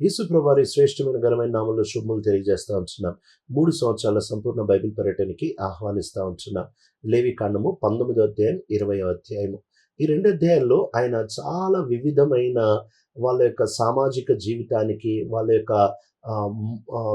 యేసుప్రభారి శ్రేష్టమైన ఘనమైన నామంలో శుభములు తెలియజేస్తూ ఉంటున్నాం. మూడు సంవత్సరాల సంపూర్ణ బైబిల్ పర్యటనకి ఆహ్వానిస్తా ఉంటున్నాం. లేవి కాండము పంతొమ్మిదో అధ్యాయం ఇరవై అధ్యాయము. ఈ రెండు అధ్యాయంలో ఆయన చాలా వివిధమైన వాళ్ళ యొక్క సామాజిక జీవితానికి వాళ్ళ యొక్క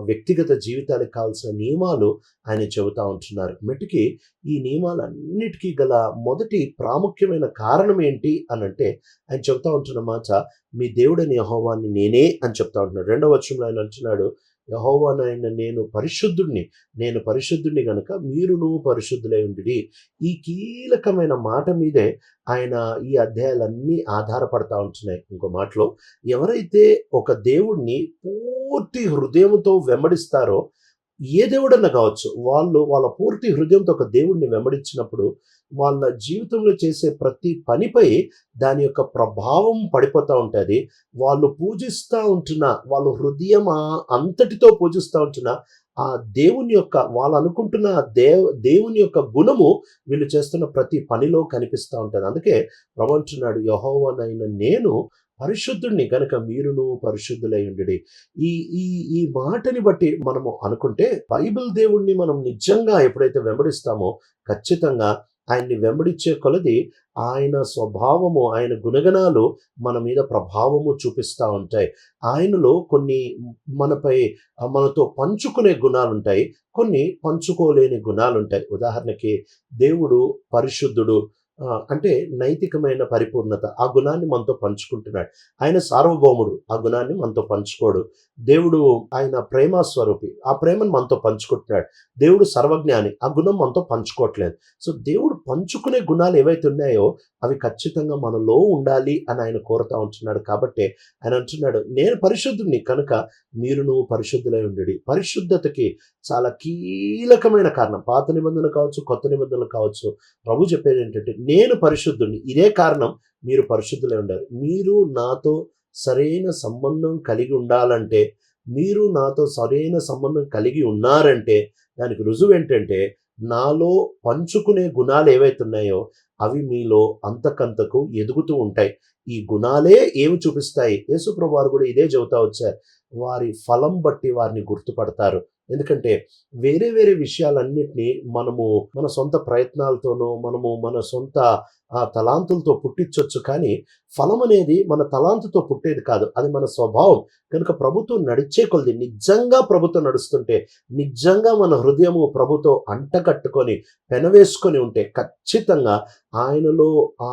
వ్యక్తిగత జీవితాలకు కావాల్సిన నియమాలు ఆయన చెబుతా ఉంటున్నారు. మెటికి ఈ నియమాలన్నిటికీ గల మొదటి ప్రాముఖ్యమైన కారణం ఏంటి అని అంటే ఆయన చెబుతా ఉంటున్న మాట మీ దేవుడని అహోవాన్ని నేనే అని చెప్తా ఉంటున్నాడు. రెండవ వచనంలో ఆయన అంటున్నాడు యహోవానైన నేను పరిశుద్ధుడిని నేను పరిశుద్ధుడిని గనుక మీరును పరిశుద్ధులై ఉండి ఈ కీలకమైన మాట మీదే ఆయన ఈ అధ్యాయాలన్నీ ఆధారపడతా ఉంటున్నాయి. ఇంకో మాటలో ఎవరైతే ఒక దేవుణ్ణి పూర్తి హృదయంతో వెంబడిస్తారో ఏ దేవుడన్నా కావచ్చు వాళ్ళు వాళ్ళ పూర్తి హృదయంతో ఒక దేవుణ్ణి వెంబడించినప్పుడు వాళ్ళ జీవితంలో చేసే ప్రతి పనిపై దాని యొక్క ప్రభావం పడిపోతూ ఉంటుంది. వాళ్ళు పూజిస్తూ ఉంటున్న వాళ్ళు హృదయం అంతటితో పూజిస్తూ ఉంటున్న ఆ దేవుని యొక్క వాళ్ళు అనుకుంటున్న దేవ్ దేవుని యొక్క గుణము వీళ్ళు చేస్తున్న ప్రతి పనిలో కనిపిస్తూ ఉంటుంది. అందుకే ప్రభు యహోవనైన నేను పరిశుద్ధుడిని గనక మీరును పరిశుద్ధులై ఉండి ఈ ఈ ఈ మాటని బట్టి మనము అనుకుంటే బైబిల్ దేవుణ్ణి మనం నిజంగా ఎప్పుడైతే వెంబడిస్తామో ఖచ్చితంగా ఆయన్ని వెంబడించే కొలది ఆయన స్వభావము ఆయన గుణగణాలు మన మీద ప్రభావము చూపిస్తూ ఉంటాయి. ఆయనలో కొన్ని మనపై మనతో పంచుకునే గుణాలు ఉంటాయి కొన్ని పంచుకోలేని గుణాలు ఉంటాయి ఉదాహరణకి దేవుడు పరిశుద్ధుడు అంటే నైతికమైన పరిపూర్ణత ఆ గుణాన్ని మనతో పంచుకుంటున్నాడు. ఆయన సార్వభౌముడు ఆ గుణాన్ని మనతో పంచుకోడు. దేవుడు ఆయన ప్రేమ స్వరూపి ఆ ప్రేమను మనతో పంచుకుంటున్నాడు. దేవుడు సర్వజ్ఞాని ఆ గుణం మనతో పంచుకోవట్లేదు. సో దేవుడు పంచుకునే గుణాలు ఏవైతే ఉన్నాయో అవి ఖచ్చితంగా మనలో ఉండాలి అని ఆయన కోరుతా ఉంటున్నాడు. కాబట్టి ఆయన అంటున్నాడు నేను పరిశుద్ధుని కనుక మీరు నువ్వు పరిశుద్ధులై ఉండి పరిశుద్ధతకి చాలా కీలకమైన కారణం పాత నిబంధనలు కావచ్చు కొత్త నిబంధనలు కావచ్చు. ప్రభు చెప్పేది ఏంటంటే నేను పరిశుద్ధుడిని ఇదే కారణం మీరు పరిశుద్ధులై ఉండాలి. మీరు నాతో సరైన సంబంధం కలిగి ఉండాలంటే మీరు నాతో సరైన సంబంధం కలిగి ఉన్నారంటే దానికి రుజువు ఏంటంటే నాలో పంచుకునే గుణాలు ఏవైతే ఉన్నాయో అవి మీలో అంతకంతకు ఎదుగుతూ ఉంటాయి. ఈ గుణాలే ఏమి చూపిస్తాయి? యేసుప్రభు వారు కూడా ఇదే చెబుతా వచ్చారు. వారి ఫలం బట్టి వారిని గుర్తుపడతారు. ఎందుకంటే వేరే వేరే విషయాలన్నింటినీ మనము మన సొంత ప్రయత్నాలతోనో మనము మన సొంత ఆ తలాంతులతో పుట్టించవచ్చు కానీ ఫలం అనేది మన తలాంతుతో పుట్టేది కాదు. అది మన స్వభావం. కనుక ప్రభుత్వం నడిచే కొలది నిజంగా ప్రభుత్వం నడుస్తుంటే నిజంగా మన హృదయము ప్రభుతో అంటకట్టుకొని పెనవేసుకొని ఉంటే ఖచ్చితంగా ఆయనలో ఆ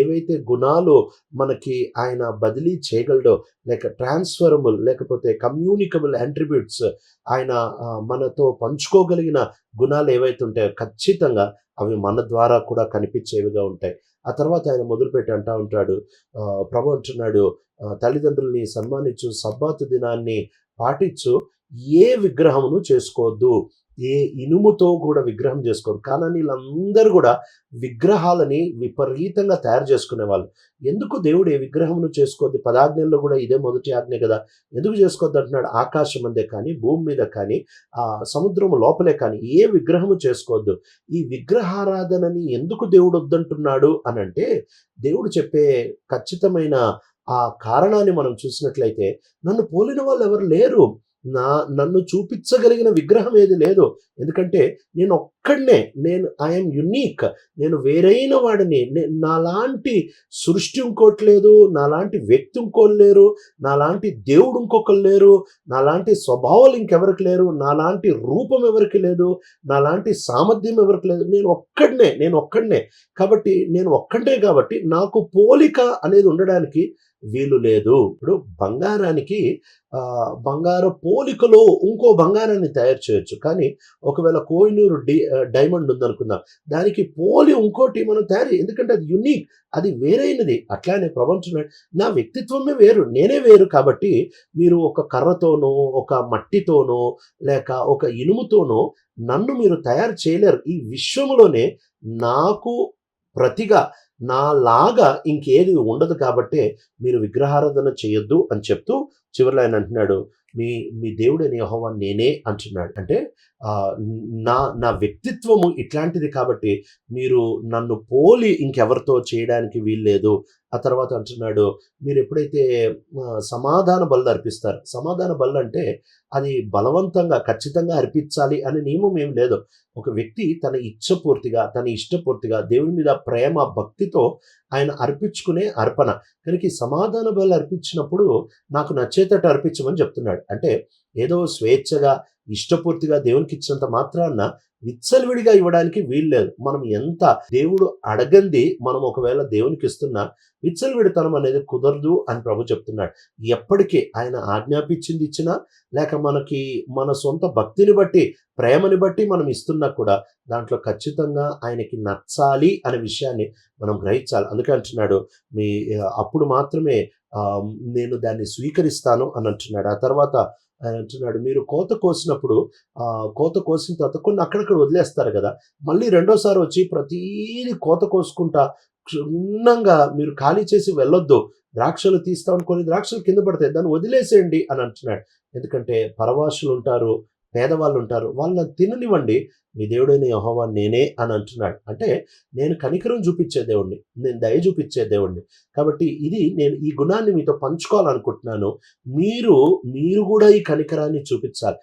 ఏవైతే గుణాలు మనకి ఆయన బదిలీ చేయగలడో లేక ట్రాన్స్ఫరబుల్ లేకపోతే కమ్యూనికబుల్ అట్రిబ్యూట్స్ ఆయన మనతో పంచుకోగలిగిన గుణాలు ఏవైతే ఉంటాయో ఖచ్చితంగా అవి మన ద్వారా కూడా కనిపించేవిగా ఉంటాయి. ఆ తర్వాత ఆయన మొదలుపెట్టి అంటా ఉంటాడు ప్రభు అంటున్నాడు తల్లిదండ్రుల్ని సన్మానించు సబ్బాతు దినాన్ని పాటించు ఏ విగ్రహమును చేసుకోవద్దు. ఏ ఇనుముతో కూడా విగ్రహం చేసుకోరు. కానీ వీళ్ళందరూ కూడా విగ్రహాలని విపరీతంగా తయారు చేసుకునే వాళ్ళు. ఎందుకు దేవుడు ఏ విగ్రహమును చేసుకోద్ది పదాజ్ఞల్లో కూడా ఇదే మొదటి ఆజ్ఞ కదా. ఎందుకు చేసుకోవద్దు అంటున్నాడు? ఆకాశం అందే కానీ భూమి మీద కానీ ఆ సముద్రము లోపలే కానీ ఏ విగ్రహము చేసుకోవద్దు? ఈ విగ్రహారాధనని ఎందుకు దేవుడు వద్దంటున్నాడు అని అంటే దేవుడు చెప్పే ఖచ్చితమైన ఆ కారణాన్ని మనం చూసినట్లయితే నన్ను పోలిన వాళ్ళు ఎవరు లేరు. నా నన్ను చూపించగలిగిన విగ్రహం ఏది లేదు. ఎందుకంటే నేను ఒక్కడనే నేను ఐఎమ్ యునీక్ నేను వేరైన వాడిని. నాలాంటి సృష్టి ఇంకోటి లేదు నాలాంటి వ్యక్తి ఇంకోటి లేరు నాలాంటి దేవుడు ఇంకొకరు లేరు నాలాంటి స్వభావాలు ఇంకెవరికి లేరు నాలాంటి రూపం ఎవరికి లేదు నాలాంటి సామర్థ్యం ఎవరికి లేదు. నేను ఒక్కడనే నేను ఒక్కడనే. కాబట్టి నేను ఒక్కడే కాబట్టి నాకు పోలిక అనేది ఉండడానికి వీలు లేదు. ఇప్పుడు బంగారానికి బంగారు పోలికలో ఇంకో బంగారాన్ని తయారు చేయొచ్చు. కానీ ఒకవేళ కోహినూరు డి డైమండ్ ఉందనుకుందాం. దానికి పోలి ఇంకోటి మనం తయారు ఎందుకంటే అది యునిక్ అది వేరైనది. అట్లానే ప్రపంచం నా వ్యక్తిత్వమే వేరు నేనే వేరు కాబట్టి మీరు ఒక కర్రతోనో ఒక మట్టితోనో లేక ఒక ఇనుముతోనో నన్ను మీరు తయారు చేయలేరు. ఈ విశ్వములోనే నాకు ప్రతిగా నాలాగా ఇంకేది ఉండదు కాబట్టే మీరు విగ్రహారాధన చేయొద్దు అని చెప్తూ చివరిలో ఆయన అంటున్నాడు మీ మీ దేవుడని యహోవాన్ నేనే అంటున్నాడు. అంటే నా నా వ్యక్తిత్వము ఇట్లాంటిది కాబట్టి మీరు నన్ను పోలి ఇంకెవరితో చేయడానికి వీల్లేదు. ఆ తర్వాత అంటున్నాడు మీరు ఎప్పుడైతే సమాధాన బలు అర్పిస్తారు సమాధాన బలు అంటే అది బలవంతంగా ఖచ్చితంగా అర్పించాలి అనే నియమం ఏం లేదు. ఒక వ్యక్తి తన ఇచ్చపూర్తిగా తన ఇష్టపూర్తిగా దేవుని మీద ప్రేమ భక్తితో ఆయన అర్పించుకునే అర్పణ. కనుక సమాధాన బలు అర్పించినప్పుడు నాకు నచ్చే చేతట అర్పించమని చెప్తున్నాడు. అంటే ఏదో స్వేచ్ఛగా ఇష్టపూర్తిగా దేవునికి ఇచ్చినంత మాత్రాన విచ్చలవిడిగా ఇవ్వడానికి వీల్లేదు మనం ఎంత దేవుడు అడగంది మనం ఒకవేళ దేవునికి ఇస్తున్నా విచ్చలవిడితనం అనేది కుదరదు అని ప్రభు చెప్తున్నాడు. ఎప్పటికీ ఆయన ఆజ్ఞాపించింది ఇచ్చినా లేక మనకి మన సొంత భక్తిని బట్టి ప్రేమని బట్టి మనం ఇస్తున్నా కూడా దాంట్లో ఖచ్చితంగా ఆయనకి నచ్చాలి అనే విషయాన్ని మనం గ్రహించాలి. అందుకే అంటున్నాడు మీ అప్పుడు మాత్రమే నేను దాన్ని స్వీకరిస్తాను అని అంటున్నాడు. ఆ తర్వాత ఆయన అంటున్నాడు మీరు కోత కోసినప్పుడు ఆ, కోత కోసిన తర్వాత కొన్ని అక్కడక్కడ వదిలేస్తారు కదా. మళ్ళీ రెండోసారి వచ్చి ప్రతీది కోత కోసుకుంటా క్షుణ్ణంగా మీరు ఖాళీ చేసి వెళ్ళొద్దు. ద్రాక్షలు తీస్తాం కొన్ని ద్రాక్షలు కింద పడతాయి. దాన్ని వదిలేసేయండి అని అంటున్నాడు. ఎందుకంటే పరవాసులు ఉంటారు పేదవాళ్ళు ఉంటారు వాళ్ళని తిననివ్వండి. మీ దేవుడైన యహోవా నేనే అని అంటున్నాడు. అంటే నేను కనికరం చూపించే దేవుణ్ణి. నేను దయ చూపించే దేవుణ్ణి. కాబట్టి ఇది నేను ఈ గుణాన్ని మీతో పంచుకోవాలనుకుంటున్నాను. మీరు మీరు కూడా ఈ కనికరాన్ని చూపించాలి.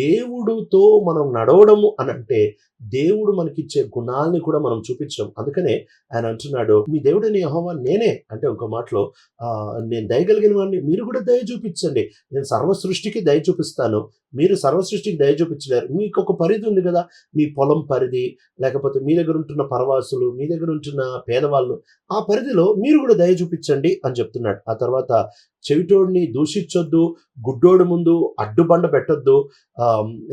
దేవుడుతో మనం నడవడము అని అంటే దేవుడు మనకిచ్చే గుణాల్ని కూడా మనం చూపించడం. అందుకనే ఆయన అంటున్నాడు మీ దేవుడని యహోవా నేనే. అంటే ఇంకో మాటలో నేను దయగలిగిన వాడిని మీరు కూడా దయ చూపించండి. నేను సర్వ సృష్టికి దయ చూపిస్తాను. మీరు సర్వ సృష్టికి దయ చూపించలేరు. మీకు ఒక పరిధి ఉంది కదా మీ పొలం పరిధి లేకపోతే మీ దగ్గర ఉంటున్న పరవాసులు మీ దగ్గర ఉంటున్న పేదవాళ్ళు ఆ పరిధిలో మీరు కూడా దయ చూపించండి అని చెప్తున్నాడు. ఆ తర్వాత చెవిటోడిని దూషించొద్దు గుడ్డోడు ముందు అడ్డుబండ పెట్టొద్దు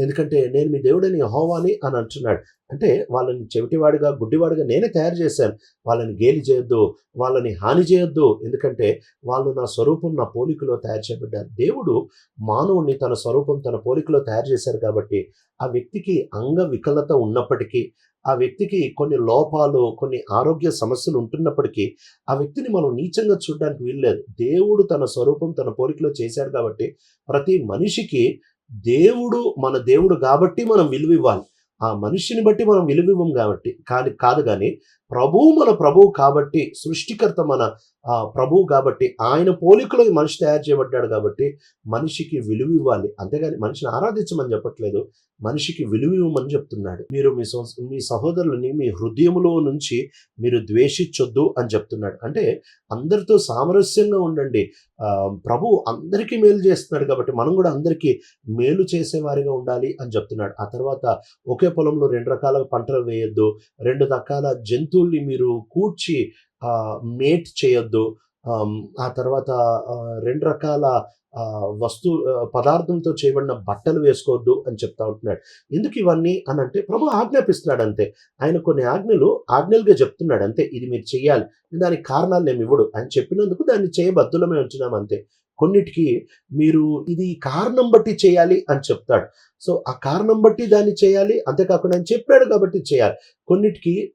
ఎందుకంటే నేను మీ దేవుడని యెహోవాని అని అంటున్నాడు. అంటే వాళ్ళని చెవిటివాడిగా గుడ్డివాడిగా నేనే తయారు చేశాను. వాళ్ళని గేలి చేయొద్దు వాళ్ళని హాని చేయొద్దు. ఎందుకంటే వాళ్ళు నా స్వరూపం నా పోలికలో తయారు చేయబడ్డారు. దేవుడు మానవుణ్ణి తన స్వరూపం తన పోలికలో తయారు చేశారు కాబట్టి ఆ వ్యక్తికి అంగవికలత ఉన్నప్పటికీ ఆ వ్యక్తికి కొన్ని లోపాలు కొన్ని ఆరోగ్య సమస్యలు ఉంటున్నప్పటికీ ఆ వ్యక్తిని మనం నీచంగా చూడడానికి వీల్లేదు. దేవుడు తన స్వరూపం తన పోలికలో చేశాడు కాబట్టి ప్రతి మనిషికి దేవుడు మన దేవుడు కాబట్టి మనం విలువ ఇవ్వాలి ఆ మనిషిని బట్టి మనం విలువ ఇవ్వం కాబట్టి. కాదు కాదు కానీ ప్రభువు మన ప్రభువు కాబట్టి సృష్టికర్త మన ప్రభువు కాబట్టి ఆయన పోలికలో మనిషి తయారు చేయబడ్డాడు కాబట్టి మనిషికి విలువ ఇవ్వాలి. అంతేగాని మనిషిని ఆరాధించమని చెప్పట్లేదు. మనిషికి విలువ ఇవ్వమని చెప్తున్నాడు. మీరు మీ మీ సహోదరులని మీ హృదయంలో నుంచి మీరు ద్వేషించొద్దు అని చెప్తున్నాడు. అంటే అందరితో సామరస్యంగా ఉండండి. ప్రభు అందరికీ మేలు చేస్తున్నాడు కాబట్టి మనం కూడా అందరికీ మేలు చేసేవారిగా ఉండాలి అని చెప్తున్నాడు. ఆ తర్వాత ఒకే పొలంలో రెండు రకాల పంటలు వేయొద్దు. రెండు రకాల వస్తువుల్ని మీరు కూర్చి మేట్ చేయొద్దు. ఆ తర్వాత రెండు రకాల వస్తు పదార్థంతో చేయబడిన బట్టలు వేసుకోవద్దు అని చెప్తా ఉంటున్నాడు. ఎందుకు ఇవన్నీ అని అంటే ప్రభు ఆజ్ఞాపిస్తున్నాడు అంతే. ఆయన కొన్ని ఆజ్ఞలు ఆజ్ఞలుగా చెప్తున్నాడు అంతే. ఇది మీరు చేయాలి దానికి కారణాలు ఏమి ఇవ్వడు. ఆయన చెప్పినందుకు దాన్ని చేయబద్దులమే ఉంచున్నాం అంతే. కొన్నిటికి మీరు ఇది కారణం బట్టి చేయాలి అని చెప్తాడు. సో ఆ కారణం బట్టి దాన్ని చేయాలి. అంతేకాకుండా ఆయన చెప్పాడు కాబట్టి చేయాలి. కొన్నిటికి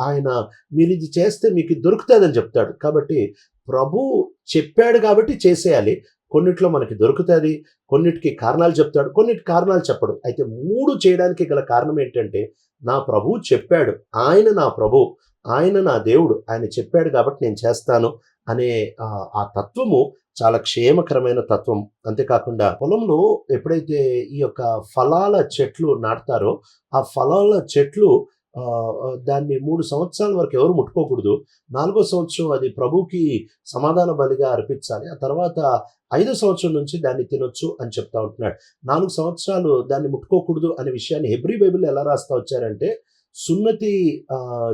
ఆయన మీరు ఇది చేస్తే మీకు దొరుకుతుందని చెప్తాడు. కాబట్టి ప్రభు చెప్పాడు కాబట్టి చేసేయాలి. కొన్నిట్లో మనకి దొరుకుతుంది. కొన్నిటికి కారణాలు చెప్తాడు. కొన్నిటి కారణాలు చెప్పడు. అయితే మూడు చేయడానికి గల కారణం ఏంటంటే నా ప్రభు చెప్పాడు. ఆయన నా ప్రభు. ఆయన నా దేవుడు. ఆయన చెప్పాడు కాబట్టి నేను చేస్తాను. అనే ఆ, తత్వము చాలా క్షేమకరమైన తత్వం. అంతేకాకుండా పొలంలో ఎప్పుడైతే ఈ యొక్క ఫలాల చెట్లు నాటుతారో ఆ ఫలాల చెట్లు దాన్ని మూడు సంవత్సరాల వరకు ఎవరు ముట్టుకోకూడదు. నాలుగో సంవత్సరం అది ప్రభుకి సమాధాన బలిగా అర్పించాలి. ఆ తర్వాత ఐదో సంవత్సరం నుంచి దాన్ని తినొచ్చు అని చెప్తా ఉంటున్నాడు. నాలుగు సంవత్సరాలు దాన్ని ముట్టుకోకూడదు అనే విషయాన్ని హెబ్రి బైబిల్ ఎలా రాస్తా వచ్చారంటే సున్నతి ఆ,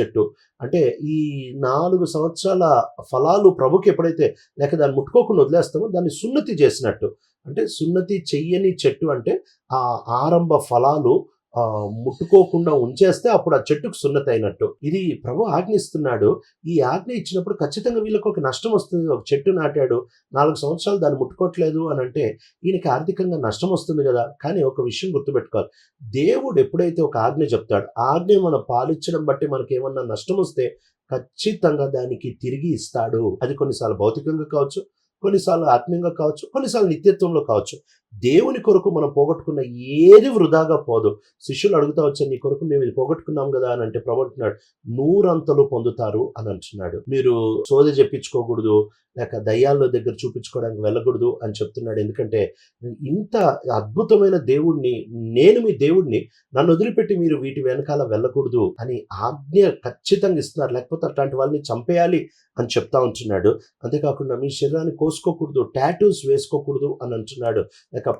చెట్టు. అంటే ఈ నాలుగు సంవత్సరాల ఫలాలు ప్రభుకి ఎప్పుడైతే లేక దాన్ని ముట్టుకోకుండా వదిలేస్తామో దాన్ని సున్నతి చేసినట్టు. అంటే సున్నతి చెయ్యని చెట్టు అంటే ఆ ఆరంభ ఫలాలు ముట్టుకోకుండా ఉంచేస్తే అప్పుడు ఆ చెట్టుకు సున్నతి అయినట్టు ఇది ప్రభు ఆజ్ఞిస్తున్నాడు. ఈ ఆజ్ఞ ఇచ్చినప్పుడు ఖచ్చితంగా వీళ్ళకి ఒక నష్టం వస్తుంది. ఒక చెట్టు నాటాడు. నాలుగు సంవత్సరాలు దాన్ని ముట్టుకోవట్లేదు అని అంటే ఈయనకి ఆర్థికంగా నష్టం వస్తుంది కదా. కానీ ఒక విషయం గుర్తుపెట్టుకోవాలి. దేవుడు ఎప్పుడైతే ఒక ఆజ్ఞ చెప్తాడు ఆజ్ఞ మనం పాలించడం బట్టి మనకి ఏమన్నా నష్టం వస్తే ఖచ్చితంగా దానికి తిరిగి ఇస్తాడు. అది కొన్నిసార్లు భౌతికంగా కావచ్చు కొన్నిసార్లు ఆత్మీయంగా కావచ్చు కొన్నిసార్లు నిత్యత్వంలో కావచ్చు. దేవుని కొరకు మనం పోగొట్టుకున్న ఏది వృధాగా పోదు. శిష్యులు అడుగుతా వచ్చారు నీ కొరకు మేము ఇది పోగొట్టుకున్నాం కదా అని అంటే ప్రవటున్నాడు నూరంతలు పొందుతారు అని అంటున్నాడు. మీరు సోద చెప్పించుకోకూడదు లేక దయ్యాల్లో దగ్గర చూపించుకోవడానికి వెళ్ళకూడదు అని చెప్తున్నాడు. ఎందుకంటే ఇంత అద్భుతమైన దేవుణ్ణి నేను మీ దేవుణ్ణి నన్ను వదిలిపెట్టి మీరు వీటి వెనకాల వెళ్ళకూడదు అని ఆజ్ఞ ఖచ్చితంగా ఇస్తున్నారు. లేకపోతే అట్లాంటి వాళ్ళని చంపేయాలి అని చెప్తా ఉంటున్నాడు. అంతేకాకుండా మీ శరీరాన్ని కోసుకోకూడదు టాటూస్ వేసుకోకూడదు అని అంటున్నాడు. లేక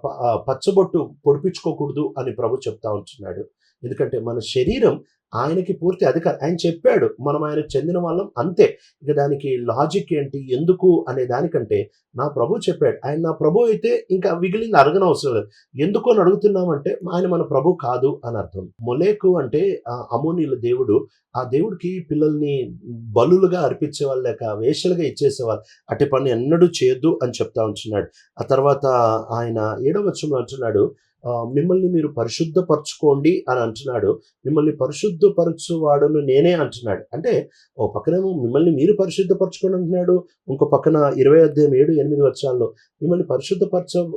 పచ్చబొట్టు పొడిపించుకోకూడదు అని ప్రభు చెప్తా ఉంటున్నాడు. ఎందుకంటే మన శరీరం ఆయనకి పూర్తి అధికారం. ఆయన చెప్పాడు మనం ఆయనకు చెందిన వాళ్ళం అంతే. ఇక దానికి లాజిక్ ఏంటి ఎందుకు అనే దానికంటే నా ప్రభు చెప్పాడు ఆయన నా ప్రభు అయితే ఇంకా మిగిలింది అడగన అవసరం లేదు. ఎందుకు అని అడుగుతున్నామంటే ఆయన మన ప్రభు కాదు అని అర్థం. మొలేకు అంటే ఆ అమోనీల దేవుడు ఆ దేవుడికి పిల్లల్ని బలులుగా అర్పించేవాళ్ళు లేక వేషలుగా ఇచ్చేసేవాళ్ళు. అట్టి పని ఎన్నడూ చేయొద్దు అని చెప్తా ఉంటున్నాడు. ఆ తర్వాత ఆయన ఏడవ వచనంలో అంటున్నాడు మిమ్మల్ని మీరు పరిశుద్ధపరచుకోండి అని అంటున్నాడు. మిమ్మల్ని పరిశుద్ధపరచువాడును నేనే అంటున్నాడు. అంటే ఓ పక్కనేమో మిమ్మల్ని మీరు పరిశుద్ధపరచుకోండి అంటున్నాడు. ఇంకో పక్కన ఇరవై అధ్యాయం ఏడు ఎనిమిది వచ్చాల్లో మిమ్మల్ని పరిశుద్ధపరచ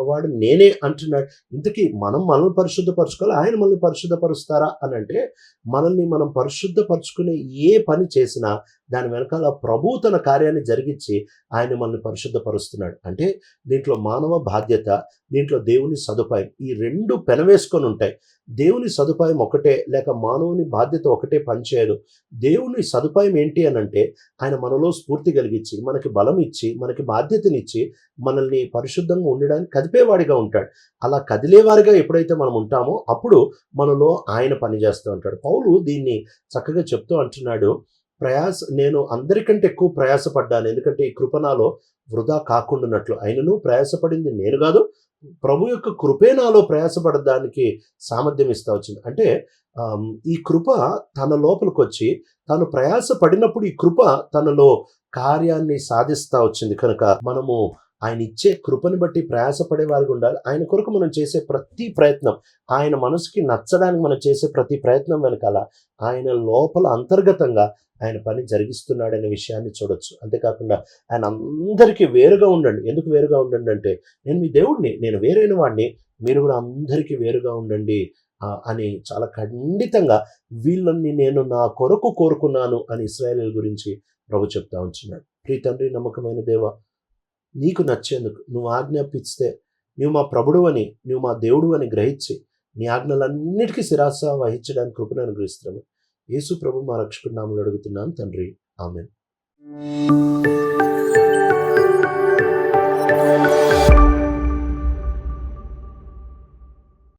వాడు నేనే అంటున్నాడు. ఇంతకీ మనం మనల్ని పరిశుద్ధపరచుకోవాలి? ఆయన మనల్ని పరిశుద్ధపరుస్తారా? అని అంటే మనల్ని మనం పరిశుద్ధపరచుకునే ఏ పని చేసినా దాని వెనకాల ప్రభు తన కార్యాన్ని జరిగించి ఆయన మనల్ని పరిశుద్ధపరుస్తున్నాడు. అంటే దీంట్లో మానవ బాధ్యత దీంట్లో దేవుని సదుపాయం ఈ రెండు పెనవేసుకొని ఉంటాయి. దేవుని సదుపాయం ఒకటే లేక మానవుని బాధ్యత ఒకటే పనిచేయదు. దేవుని సదుపాయం ఏంటి అని అంటే ఆయన మనలో స్ఫూర్తి కలిగించి మనకి బలం ఇచ్చి మనకి బాధ్యతనిచ్చి మనల్ని పరిశుద్ధంగా ఉండడానికి కదిపేవాడిగా ఉంటాడు. అలా కదిలేవారిగా ఎప్పుడైతే మనం ఉంటామో అప్పుడు మనలో ఆయన పనిచేస్తూ ఉంటాడు. పౌలు దీన్ని చక్కగా చెప్తూ అంటున్నాడు ప్రయాస నేను అందరికంటే ఎక్కువ ప్రయాసపడ్డాను. ఎందుకంటే ఈ కృప నాలో వృధా కాకుండానట్లు. ఆయనను ప్రయాసపడింది నేను కాదు ప్రభు యొక్క కృపే నాలో ప్రయాసపడడానికి సామర్థ్యం ఇస్తా వచ్చింది. అంటే ఈ కృప తన లోపలికి వచ్చి తను ప్రయాసపడినప్పుడు ఈ కృప తనలో కార్యాన్ని సాధిస్తా వచ్చింది. కనుక మనము ఆయన ఇచ్చే కృపను బట్టి ప్రయాసపడే వారికి ఉండాలి. ఆయన కొరకు మనం చేసే ప్రతి ప్రయత్నం ఆయన మనసుకి నచ్చడానికి మనం చేసే ప్రతి ప్రయత్నం వెనకాల ఆయన లోపల అంతర్గతంగా ఆయన పని జరిగిస్తున్నాడనే విషయాన్ని చూడొచ్చు. అంతేకాకుండా ఆయన అందరికీ వేరుగా ఉండండి. ఎందుకు వేరుగా ఉండండి అంటే నేను మీ దేవుడిని నేను వేరైన వాడిని మీరు కూడా అందరికీ వేరుగా ఉండండి అని చాలా ఖండితంగా వీళ్ళని నేను నా కొరకు కోరుకున్నాను అని ఇస్రాయేల్ గురించి ప్రభు చెప్తా ఉంటున్నాడు ప్రీ తండ్రి నమ్మకమైన దేవ నీకు నచ్చేందుకు నువ్వు ఆజ్ఞాపిస్తే నువ్వు మా ప్రభుడు అని నువ్వు మా దేవుడు అని గ్రహించి నీ ఆజ్ఞలన్నిటికీ శిరాస వహించడానికి కృపను అనుగ్రహిస్తున్నాము. యేసు ప్రభు మా రక్షకుడు నామలు అడుగుతున్నాను తండ్రి. ఆమె